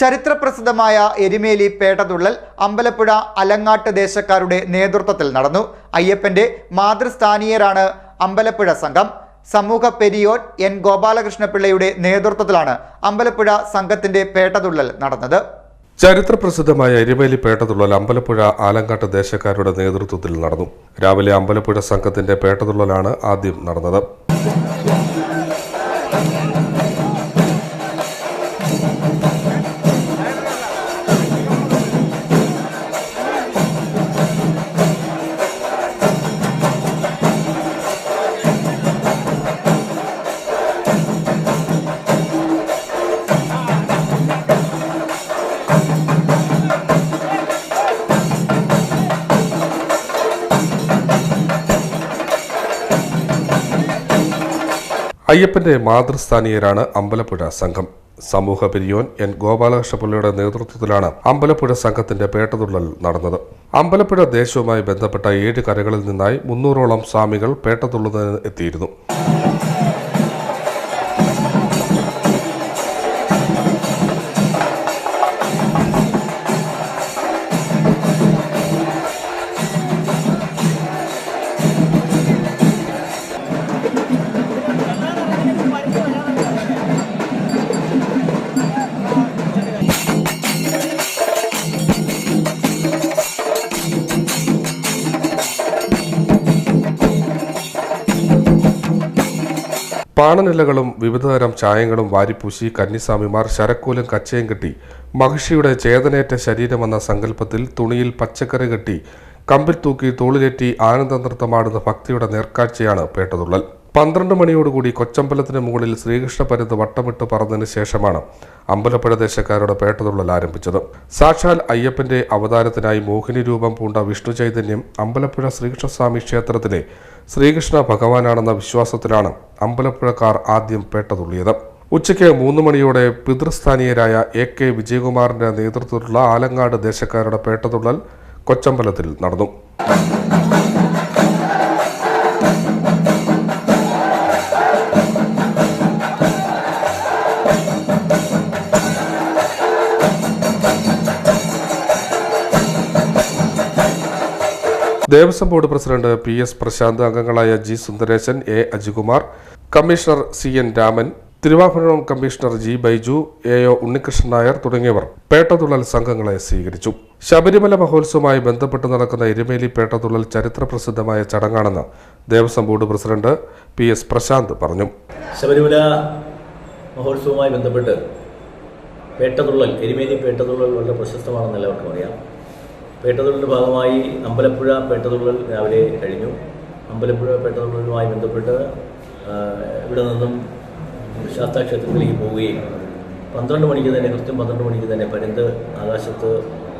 ചരിത്രപ്രസിദ്ധമായ എരിമേലി പേട്ടതുള്ളൽ അമ്പലപ്പുഴ അലങ്ങാട്ട് ദേശക്കാരുടെ നേതൃത്വത്തിൽ നടന്നു. അയ്യപ്പന്റെ മാതൃസ്ഥാനീയരാണ് അമ്പലപ്പുഴ സംഘം. സമൂഹ പെരിയോൻ എൻ ഗോപാലകൃഷ്ണപിള്ളയുടെ നേതൃത്വത്തിലാണ് അമ്പലപ്പുഴ സംഘത്തിന്റെ പേട്ടതുള്ളൽ നടന്നത്. ചരിത്രപ്രസിദ്ധമായ എരിമേലി പേട്ടതുള്ളൽ അമ്പലപ്പുഴ ആലങ്കാട്ട് ദേശക്കാരുടെ നേതൃത്വത്തിൽ നടന്നു. രാവിലെ അമ്പലപ്പുഴ സംഘത്തിന്റെ പേട്ടതുള്ളലാണ് ആദ്യം നടന്നത്. അയ്യപ്പന്റെ മാതൃസ്ഥാനീയരാണ് അമ്പലപ്പുഴ സംഘം. സമൂഹ പിരിയോൻ എൻ. ഗോപാലകൃഷ്ണപിള്ളയുടെ നേതൃത്വത്തിലാണ് അമ്പലപ്പുഴ സംഘത്തിന്റെ പേട്ടതുള്ളൽ നടന്നത്. അമ്പലപ്പുഴ ദേശവുമായി ബന്ധപ്പെട്ട ഏഴ് കരകളിൽ നിന്നായി മുന്നൂറോളം സ്വാമികൾ പേട്ടതുള്ളുന്നതിന് എത്തിയിരുന്നു. പാണനിലകളും വിവിധതരം ചായങ്ങളും വാരിപ്പൂശി കന്നിസ്വാമിമാർ ശരക്കൂലും കച്ചയും കെട്ടി മഹിഷിയുടെ ചേതനേറ്റ ശരീരമെന്ന സങ്കല്പത്തിൽ തുണിയിൽ പച്ചക്കറി കെട്ടി കമ്പിൽ തൂക്കി തോളിലേറ്റി ആനന്ദ നൃത്തമാടുന്ന ഭക്തിയുടെ നേർക്കാഴ്ചയാണ് പേട്ടതുള്ളൽ. പന്ത്രണ്ട് മണിയോടുകൂടി കൊച്ചമ്പലത്തിന് മുകളിൽ ശ്രീകൃഷ്ണ പരുത് വട്ടമിട്ട് പറന്നതിന് ശേഷമാണ് അമ്പലപ്പുഴ ദേശക്കാരുടെ പേട്ടതുള്ളൽ ആരംഭിച്ചത്. സാക്ഷാൽ അയ്യപ്പന്റെ അവതാരത്തിനായി മോഹിനി രൂപം പൂണ്ട വിഷ്ണു ചൈതന്യം അമ്പലപ്പുഴ ശ്രീകൃഷ്ണസ്വാമി ക്ഷേത്രത്തിലെ ശ്രീകൃഷ്ണ ഭഗവാനാണെന്ന വിശ്വാസത്തിലാണ് അമ്പലപ്പുഴക്കാർ ആദ്യം പേട്ടതുള്ളിയത്. ഉച്ചയ്ക്ക് മൂന്ന് മണിയോടെ പിതൃസ്ഥാനീയരായ എ കെ വിജയകുമാറിന്റെ നേതൃത്വത്തിലുള്ള ആലങ്ങാട് ദേശക്കാരുടെ പേട്ടതുള്ളൽ കൊച്ചമ്പലത്തിൽ നടന്നു. Devaswom board president P S Prashanth അംഗങ്ങളായ G Sundaresan A Ajikumar commissioner C N Raman Thiruvabharanam commissioner G Baiju A O Unnikrishnan Nair തുടങ്ങിയവർ പേട്ടതുള്ളൽ സംഘങ്ങളെ സ്വീകരിച്ചു. ശബരിമല മഹോത്സവവുമായി ബന്ധപ്പെട്ട് നടക്കുന്ന എരുമേലി പേട്ടതുള്ളൽ ചരിത്ര പ്രസിദ്ധമായ ചടങ്ങാണെന്ന് Devaswom board president P S Prashanth പറഞ്ഞു. ശബരിമല മഹോത്സവവുമായി ബന്ധപ്പെട്ട് പേട്ടതുള്ളൽ എരുമേലി പേട്ടതുള്ളൽ വളരെ പ്രശസ്തമാണെന്ന് എല്ലാവർക്കും അറിയാം. പേട്ടതുള്ളലിന്റെ ഭാഗമായി അമ്പലപ്പുഴ പേട്ടതുള്ളൽ രാവിലെ കഴിഞ്ഞു. അമ്പലപ്പുഴ പേട്ടതുള്ളലുമായി ബന്ധപ്പെട്ട് ഇവിടെ നിന്നും ശാസ്താക്ഷേത്രത്തിലേക്ക് പോവുകയും പന്ത്രണ്ട് മണിക്ക് തന്നെ കൃത്യം പന്ത്രണ്ട് മണിക്ക് തന്നെ പരുന്ത് ആകാശത്ത്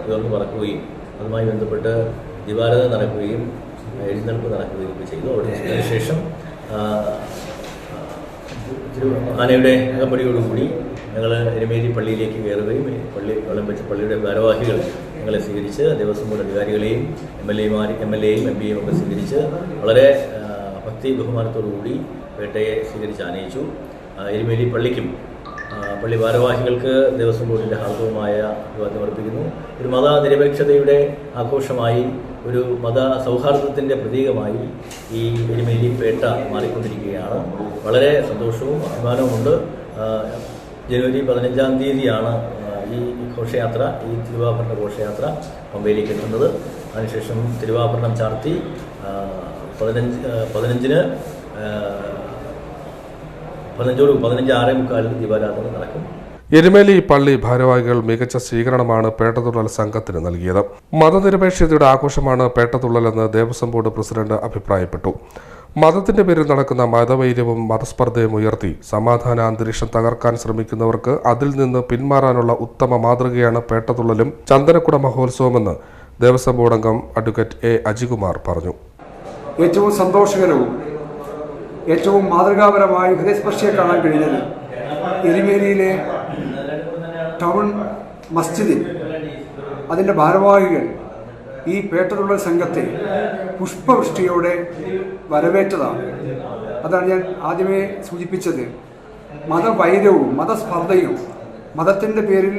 ഉയർന്നു പറക്കുകയും അതുമായി ബന്ധപ്പെട്ട് ദിവാരത നടക്കുകയും എഴുന്നേൽപ്പ് നടക്കുകയും ഒക്കെ ചെയ്തു. അവിടെ ശേഷം ആനയുടെ അകമ്പടിയോടുകൂടി ഞങ്ങൾ എരുമേലി പള്ളിയിലേക്ക് കയറുകയും പള്ളി വെച്ച പള്ളിയുടെ ഭാരവാഹികൾ ഞങ്ങളെ സ്വീകരിച്ച് ദേവസ്വം ബോർഡ് അധികാരികളെയും എം എൽ എമാർ എം എൽ എയും എം പിയും ഒക്കെ സ്വീകരിച്ച് വളരെ ഭക്തി ബഹുമാനത്തോടുകൂടി വേട്ടയെ സ്വീകരിച്ച് ആനയിച്ചു. എരുമേലി പള്ളിക്കും പള്ളി ഭാരവാഹികൾക്ക് ദേവസ്വം ബോർഡിന്റെ ഹാർദവുമായ അഭിവാദ്യം അർപ്പിക്കുന്നു. ഒരു മത നിരപേക്ഷതയുടെ ആഘോഷമായി ഒരു മത സൗഹാർദ്ദത്തിന്റെ പ്രതീകമായി ഈ എരുമേലി പേട്ട മാറിക്കൊണ്ടിരിക്കുകയാണ്. വളരെ സന്തോഷവും അഭിമാനവുമുണ്ട്. ജനുവരി പതിനഞ്ചാം തീയതിയാണ് ഈ ഘോഷയാത്ര ഈ തിരുവാഭരണ ഘോഷയാത്ര പമ്പയിലേക്ക് എത്തുന്നത്. അതിനുശേഷം തിരുവാഭരണം ചാർത്തി പതിനഞ്ച് പതിനഞ്ചിന് പതിനഞ്ചോട് പതിനഞ്ച് ആറേ മുക്കാലിന് ദീപാരാധന നടക്കും. എരുമേലി പള്ളി ഭാരവാഹികൾ മികച്ച സ്വീകരണമാണ് പേട്ടതുള്ളൽ സംഘത്തിന് നൽകിയത്. മതനിരപേക്ഷതയുടെ ആഘോഷമാണ് പേട്ടതുള്ളലെന്ന് ദേവസ്വം ബോർഡ് പ്രസിഡന്റ് അഭിപ്രായപ്പെട്ടു. മതത്തിന്റെ പേരിൽ നടക്കുന്ന മതവൈര്യവും മതസ്പർദ്ധയും ഉയർത്തി സമാധാന അന്തരീക്ഷം തകർക്കാൻ ശ്രമിക്കുന്നവർക്ക് അതിൽ നിന്ന് പിന്മാറാനുള്ള ഉത്തമ മാതൃകയാണ് പേട്ടതുള്ളലും ചന്ദനക്കുട മഹോത്സവമെന്ന് ദേവസ്വം ബോർഡ് അംഗം അഡ്വക്കേറ്റ് എ അജികുമാർ പറഞ്ഞു. ഏറ്റവും സന്തോഷകരവും ഏറ്റവും മാതൃകാപരമായി ഹൃദയസ്പർശിയെ കാണാൻ കഴിഞ്ഞത് എരുമേലിയിലെ ടൗൺ മസ്ജിദിൽ അതിന്റെ ഭാരവാഹികൾ ഈ പേട്ടതുള്ളൽ സംഘത്തെ പുഷ്പവൃഷ്ടിയോടെ വരവേറ്റതാണ്. അതാണ് ഞാൻ ആദ്യമേ സൂചിപ്പിച്ചത്. മതവൈരവും മതസ്പർദ്ധയും മതത്തിന്റെ പേരിൽ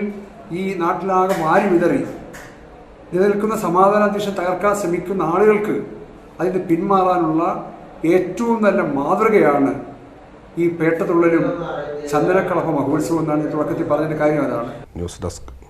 ഈ നാട്ടിലാകെ വാരി വിതറി. നിലനിൽക്കുന്ന സമാധാനാന്തരീക്ഷം തകർക്കാൻ ശ്രമിക്കുന്ന ആളുകൾക്ക് അതിന് പിന്മാറാനുള്ള ഏറ്റവും നല്ല മാതൃകയാണ് ഈ പേട്ടതുള്ളലും ചന്ദനക്കളഭ മഹോത്സവം എന്നാണ് തുടക്കത്തിൽ പറഞ്ഞതിന്റെ കാര്യം അതാണ്. News desk.